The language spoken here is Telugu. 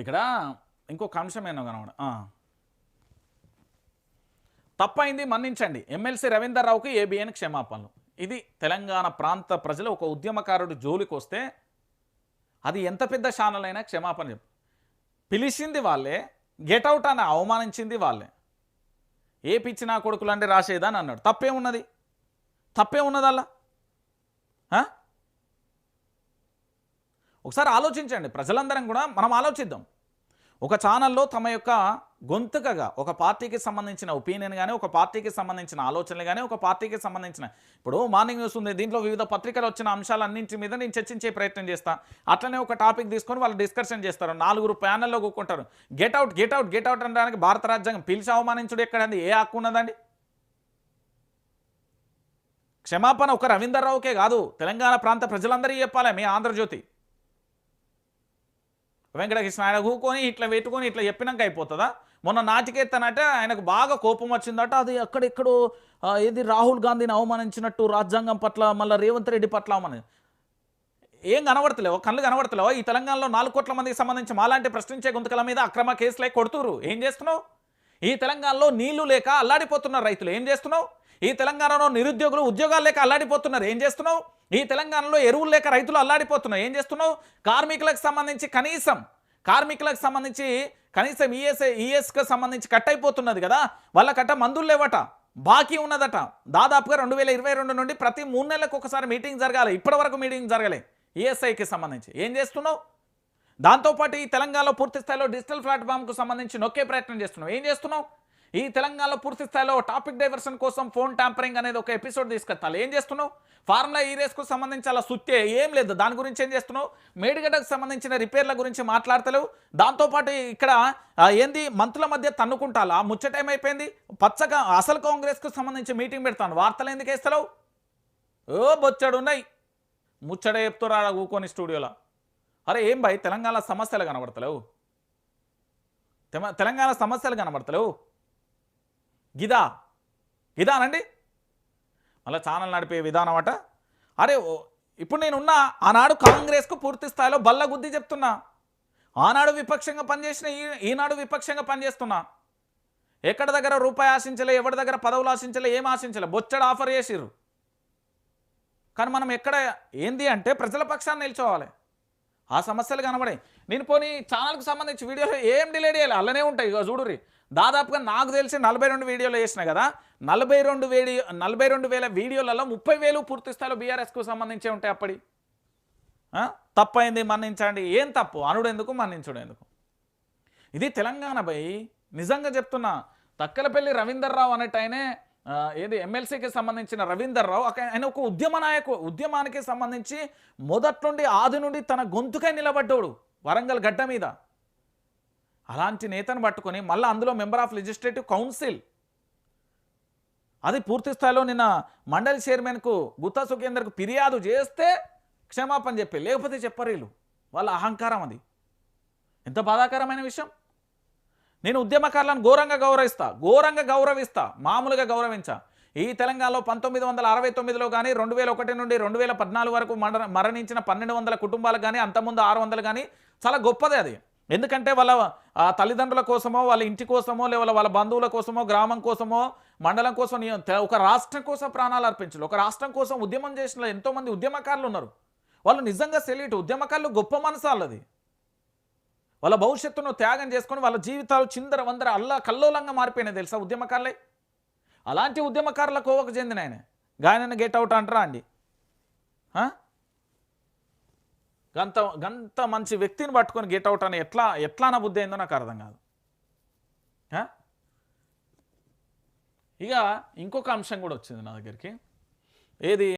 ఇక్కడ ఇంకొక అంశమేనో ఏమో కనబడ తప్పైంది మన్నించండి. ఎమ్మెల్సీ రవీందర్ రావుకి ఏబిఎన్ క్షమాపణలు. ఇది తెలంగాణ ప్రాంత ప్రజలు ఒక ఉద్యమకారుడు జోలికి వస్తే అది ఎంత పెద్ద ఛానల్ అయినా క్షమాపణ చెప్పు పిలిచింది వాళ్ళే గెట్అవుట్ అని అవమానించింది వాళ్ళే. ఏ పిచ్చి నా కొడుకులు అంటే రాసేదా అని అన్నాడు. తప్పే ఉన్నది తప్పే ఉన్నదల్లా ఒకసారి ఆలోచించండి. ప్రజలందరం కూడా మనం ఆలోచిద్దాం. ఒక ఛానల్లో తమ యొక్క గొంతుకగా ఒక పార్టీకి సంబంధించిన ఒపీనియన్ కానీ ఒక పార్టీకి సంబంధించిన ఆలోచనలు కానీ ఒక పార్టీకి సంబంధించిన ఇప్పుడు మార్నింగ్ న్యూస్ ఉంది. దీంట్లో వివిధ పత్రికలు వచ్చిన అంశాలన్నింటి మీద నేను చర్చించే ప్రయత్నం చేస్తాను అట్లనే ఒక టాపిక్ తీసుకొని వాళ్ళు డిస్కషన్ చేస్తారు. నాలుగురు ప్యానల్లో కూకుంటారు. Get out get out get out అనడానికి భారత రాజ్యాంగం పిలిచి అవమానించుడు ఎక్కడండి? ఏ హక్కు ఉన్నదండి? క్షమాపణ ఒక రవీందర్రావుకే కాదు. తెలంగాణ ప్రాంత ప్రజలందరికీ చెప్పాలి. మీ ఆంధ్రజ్యోతి. వెంకటకృష్ణ ఆయన ఊకొని ఇట్లా పెట్టుకొని ఇట్లా చెప్పినాక అయిపోతుందా? మొన్న నాటికెత్తనట ఆయనకు బాగా కోపం వచ్చిందట అది అక్కడెక్కడో ఏది రాహుల్ గాంధీని అవమానించినట్టు రాజ్యాంగం పట్ల మళ్ళీ రేవంత్ రెడ్డి పట్ల అవమాని ఏం కనబడతలేవు కళ్ళు కనబడతలేవు. ఈ తెలంగాణలో నాలుగు కోట్ల మందికి సంబంధించి మాలాంటి ప్రశ్నించే గుంతకల మీద అక్రమ కేసులే కొడుతురు. ఏం చేస్తున్నావు? ఈ తెలంగాణలో నీళ్ళు లేక అల్లాడిపోతున్నారు రైతులు. ఏం చేస్తున్నావు? ఈ తెలంగాణలో నిరుద్యోగులు ఉద్యోగాలు లేక అల్లాడిపోతున్నారు. ఏం చేస్తున్నావు? ఈ తెలంగాణలో ఎరువులు లేక రైతులు అల్లాడిపోతున్నారు. ఏం చేస్తున్నావు? కార్మికులకు సంబంధించి కనీసం కార్మికులకు సంబంధించి కనీసం ఈఎస్ ఈఎస్కి సంబంధించి కట్ అయిపోతున్నది కదా? వాళ్ళ కట్ట మందులు లేవట. బాకీ ఉన్నదట. దాదాపుగా రెండు వేల ఇరవై రెండు నుండి ప్రతి మూడు నెలలకు ఒకసారి మీటింగ్ జరగాలి. ఇప్పటి వరకు మీటింగ్ జరగలే. ఈఎస్ఐకి సంబంధించి. ఏం చేస్తున్నావు? దాంతోపాటు ఈ తెలంగాణలో పూర్తి స్థాయిలో డిజిటల్ ప్లాట్ఫామ్కు సంబంధించి నొక్కే ప్రయత్నం చేస్తున్నావు. ఏం చేస్తున్నావు? ఈ తెలంగాణలో పూర్తి స్థాయిలో టాపిక్ డైవర్షన్ కోసం ఫోన్ ట్యాంపరింగ్ అనేది ఒక ఎపిసోడ్ తీసుకెళ్తాను ఏం చేస్తున్నావు? ఫార్ములా ఈ రేస్కు సంబంధించి అలా సుత్తే ఏం లేదు. దాని గురించి ఏం చేస్తున్నావు? మేడిగడ్డకు సంబంధించిన రిపేర్ల గురించి మాట్లాడతలేవు. దాంతోపాటు ఇక్కడ ఏంది? మంత్రుల మధ్య తన్నుకుంటాలా? ముచ్చట ఏమైపోయింది? పచ్చగా అసలు కాంగ్రెస్కు సంబంధించి మీటింగ్ పెడతాను. వార్తలు ఎందుకు వేస్తలేవు? ఓ బొచ్చడు ఉన్నాయి. ముచ్చట చెప్తురా ఊకొని స్టూడియోలో. అరే ఏం భయ్? తెలంగాణ సమస్యలు కనబడతలేవు. తెమ- తెలంగాణ సమస్యలు కనబడతలేవు. గిదా? గిదానండి మళ్ళీ ఛానల్ నడిపే విధానం అట. అరే ఓ- ఇప్పుడు నేనున్నా ఆనాడు కాంగ్రెస్కు పూర్తి స్థాయిలో బల్ల గుద్ది చెప్తున్నా. ఆనాడు విపక్షంగా పనిచేసిన ఈ ఈనాడు విపక్షంగా పనిచేస్తున్నా. ఎక్కడ దగ్గర రూపాయి ఆశించలే ఎవరి దగ్గర పదవులు ఆశించలే ఏం ఆశించలే బొచ్చడు ఆఫర్ చేసిర్రు. కానీ మనం ఎక్కడ ఏంది అంటే ప్రజల పక్షాన్ని నిల్చోవాలి. ఆ సమస్యలు కనబడాయి. నేను పోనీ ఛానల్కి సంబంధించి వీడియోలు ఏం డిలేట్ చేయాలి? అలానే ఉంటాయి. ఇక చూడుర్రి. దాదాపుగా నాకు తెలిసి నలభై రెండు వీడియోలు వేసిన కదా. నలభై రెండు వీడియో నలభై రెండు వేల వీడియోలలో ముప్పై వేలు పూర్తి స్థాయిలో బీఆర్ఎస్కు సంబంధించి ఉంటాయి అప్పటి తప్పైంది మన్నించండి. ఏం తప్పు? అనుడు ఎందుకు మన్నించుడు ఎందుకు ఇది తెలంగాణ బై. నిజంగా చెప్తున్నా. తక్కలపల్లి రవీందర్ రావు అనేట ఆయనే ఏది ఎమ్మెల్సీకి సంబంధించిన రవీందర్ రావు ఆయన ఒక ఉద్యమ నాయకు ఉద్యమానికి సంబంధించి మొదట్ నుండి ఆది నుండి తన గొంతుకై నిలబడ్డాడు వరంగల్ గడ్డ మీద. అలాంటి నేతను పట్టుకొని మళ్ళీ అందులో మెంబర్ ఆఫ్ లెజిస్లేటివ్ కౌన్సిల్. అది పూర్తి స్థాయిలో నిన్న మండలి చైర్మన్కు గుత్తా సుఖేందర్కు ఫిర్యాదు చేస్తే క్షమాపణ చెప్పి లేకపోతే చెప్పరు వీళ్ళు. వాళ్ళ అహంకారం అది. ఎంత బాధాకరమైన విషయం. నేను ఉద్యమకారులను ఘోరంగా గౌరవిస్తా ఘోరంగా గౌరవిస్తా మామూలుగా గౌరవించా. ఈ తెలంగాణలో పంతొమ్మిది వందల అరవై తొమ్మిదిలో కానీ రెండు వేల ఒకటి నుండి రెండు వేల పద్నాలుగు వరకు మర మరణించిన పన్నెండు వందల కుటుంబాలకు కానీ అంతకుముందు ఆరు వందలు కానీ చాలా గొప్పదే అది. ఎందుకంటే వాళ్ళ తల్లిదండ్రుల కోసమో వాళ్ళ ఇంటి కోసమో లేదా వాళ్ళ బంధువుల కోసమో గ్రామం కోసమో మండలం కోసం ఒక రాష్ట్రం కోసం ప్రాణాలు అర్పించారు ఒక రాష్ట్రం కోసం ఉద్యమం చేసిన ఎంతోమంది ఉద్యమకారులు ఉన్నారు. వాళ్ళు నిజంగా సెల్యూట్ ఉద్యమకారులు గొప్ప మనసాలది వాళ్ళ భవిష్యత్తును త్యాగం చేసుకొని వాళ్ళ జీవితాలు చిందర వందర అల్లా కల్లోలంగా మారిపోయినాయి తెలుసా ఉద్యమకారులే? అలాంటి ఉద్యమకారుల కోవకు చెందిన ఆయన. గాయన గెట్ అవుట్ అంటారా అండి? గంత గంత మంచి వ్యక్తిని పట్టుకొని గెట్ అవుట్ అని ఎట్లా ఎట్లా నా బుద్ధి అయిందో నాకు అర్థం కాదు. ఇక ఇంకొక అంశం కూడా వచ్చింది నా దగ్గరికి. ఏది?